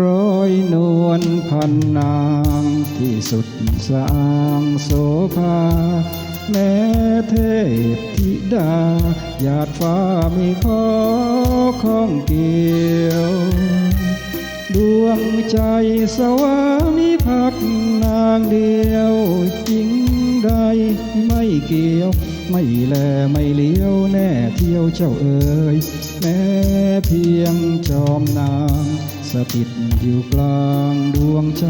ร้อยนวลพันนางที่สุดสางโสภา แม่เทพธิดาหยาดฟ้ามีข้อข้องเกี่ยว ดวงใจสวามิภักนางดี ไม่เกี่ยว ไม่แลไม่เลี้ยวแน่เที่ยวเจ้าเอ๋ยแม้เพียงจอมนางสถิตอยู่กลางดวงใจ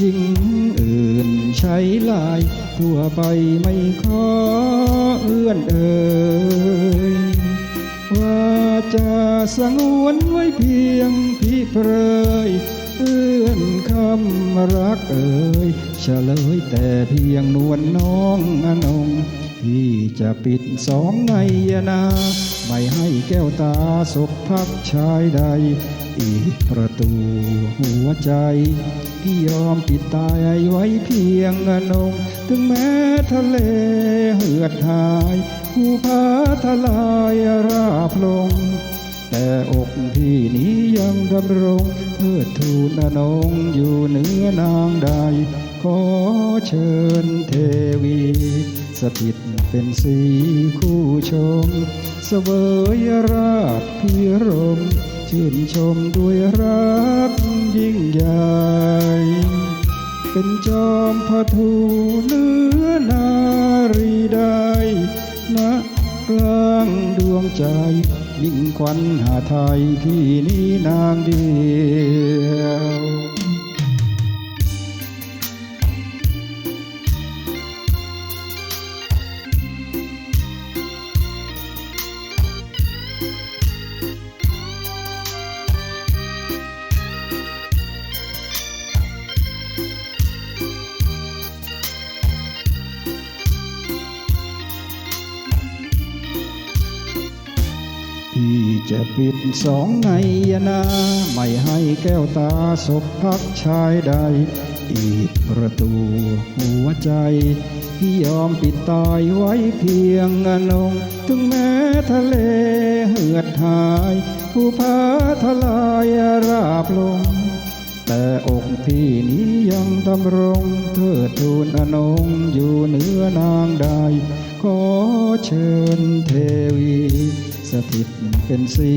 ยิ่งอื่นใช้ลายทั่วไปไม่ขอเอื้อนเอ่ยว่าจะสงวนไว้เพียงพี่เพรย เอื้อนคำรักเอ่ยเฉลยแต่เพียงนวลน้องอนงพี่จะปิดสองในยนา ไม่ให้แก้วตาศพพักชายใด อีกประตูหัวใจ พี่ยอมปิดตายไว้เพียงอนง ถึงแม้ทะเลเหือดหาย ผู้พาทลายราบลง แต่อกพี่นี้ยังดำรงเทิดทูนอนงอยู่เหนือนางใด ขอเชิญเทวี สถิตเป็นสีคู่ชมเสวยราชพิรม ชื่นชมด้วยรักยิ่งใหญ่เป็นจอมพระทูเนื้อนารีใดนะกลางดวงใจ มิ่งควันหาไทยที่นี้นางเดียว จะปิดสองในยนา ไม่ให้แก้วตาศพพักชายใด อีกประตูหัวใจ พี่ยอมปิดตายไว้เพียงอนง ถึงแม้ทะเลเหือดหาย ผู้พาทลายราบลง แต่อกพี่นี้ยังดำรงเทิดทูนอนงอยู่เหนือนางใด ขอเชิญเทวี สถิตเป็นสี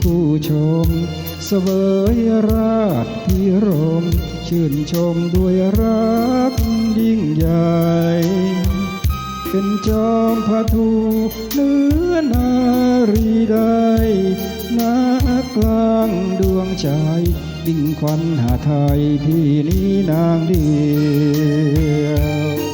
คู่ชมเสวยราชพิรม ชื่นชมด้วยรักยิ่งใหญ่ เป็นจอมพระทูเนื้อนารีใดนากลางดวงใจดิ่งควันหาไทยพี่นี้นางเดียว